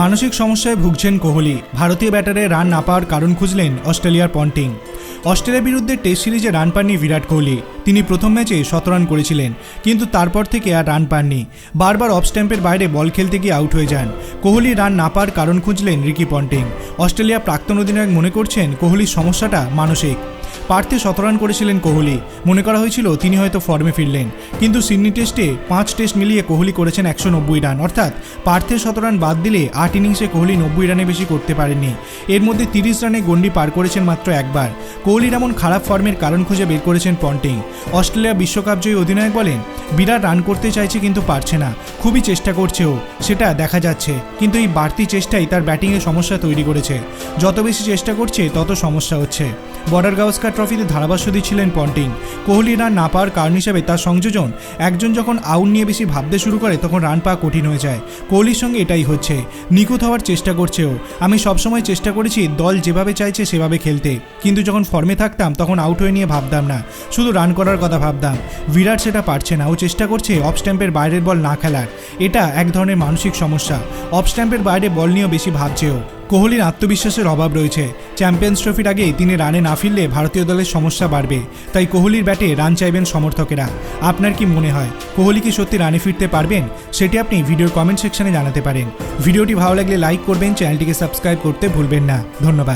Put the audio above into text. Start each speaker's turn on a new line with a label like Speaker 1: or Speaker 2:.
Speaker 1: মানসিক সমস্যায় ভুগছেন কোহলি। ভারতীয় ব্যাটারে রান না পাওয়ার কারণ খুঁজলেন অস্ট্রেলিয়ার পন্টিং। অস্ট্রেলিয়ার বিরুদ্ধে টেস্ট সিরিজে রান পাননি বিরাট কোহলি। তিনি প্রথম ম্যাচে শত রান করেছিলেন, কিন্তু তারপর থেকে আর রান পাননি। বারবার অফ স্ট্যাম্পের বাইরে বল খেলতে গিয়ে আউট হয়ে যান। কোহলি রান না পাওয়ার কারণ খুঁজলেন রিকি পন্টিং। অস্ট্রেলিয়া প্রাক্তন অধিনায়ক মনে করছেন কোহলির সমস্যাটা মানসিক। পার্থে শতরান করেছিলেন কোহলি। মনে করা হয়েছিল তিনি হয়তো ফর্মে ফিরলেন। কিন্তু সিডনি টেস্টে পাঁচ টেস্ট মিলিয়ে কোহলি করেছেন একশো নব্বই রান। অর্থাৎ পার্থের শতরান বাদ দিলে আট ইনিংসে কোহলি নব্বই রানে বেশি করতে পারেননি। এর মধ্যে তিরিশ রানে গন্ডি পার করেছেন মাত্র একবার। কোহলির এমন খারাপ ফর্মের কারণ খুঁজে বের করেছেন পন্টিং। অস্ট্রেলিয়া বিশ্বকাপ জয়ী অধিনায়ক বলেন, বিরাট রান করতে চাইছে কিন্তু পারছে না। খুবই চেষ্টা করছে ও সেটা দেখা যাচ্ছে। কিন্তু এই বাড়তি চেষ্টাই তার ব্যাটিংয়ে সমস্যা তৈরি করেছে। যত বেশি চেষ্টা করছে, তত সমস্যা হচ্ছে। বর্ডার গাওস্কার ট্রফিতে ধারাভাষ্য দিচ্ছিলেন পন্টিং। কোহলি রান না পাওয়ার কারণ হিসেবে তার সংযোজন, একজন যখন আউট নিয়ে বেশি ভাবতে শুরু করে, তখন রান পাওয়া কঠিন হয়ে যায়। কোহলির সঙ্গে এটাই হচ্ছে। নিখুঁত হওয়ার চেষ্টা করছে ও আমি সবসময় চেষ্টা করেছি, দল যেভাবে চাইছে, সেভাবে খেলতে। কিন্তু যখন ফর্মে থাকতাম, তখন আউট হয়ে নিয়ে ভাবতাম না। শুধু রান করার কথা ভাবতাম। বিরাট সেটা পারছে না। ও চেষ্টা করছে, অফ স্ট্যাম্পের বাইরের বল না খেলার। এটা এক ধরনের মানসিক সমস্যা। অফ স্ট্যাম্পের বাইরে বল নিয়েও বেশি ভাবছেও। কোহলির আত্মবিশ্বাসের অভাব রয়েছে। চ্যাম্পিয়ন্স ট্রফির আগেই তিনি রানে না ফিরলে ভারতীয় দলের সমস্যা বাড়বে। তাই কোহলির ব্যাটে রান চাইবেন সমর্থকেরা। আপনার কি মনে হয়, কোহলি কি সত্যি রানে ফিরতে পারবেন? সেটি আপনি ভিডিওর কমেন্ট সেকশনে জানাতে পারেন। ভিডিওটি ভালো লাগলে লাইক করবেন, চ্যানেলটিকে সাবস্ক্রাইব করতে ভুলবেন না। ধন্যবাদ।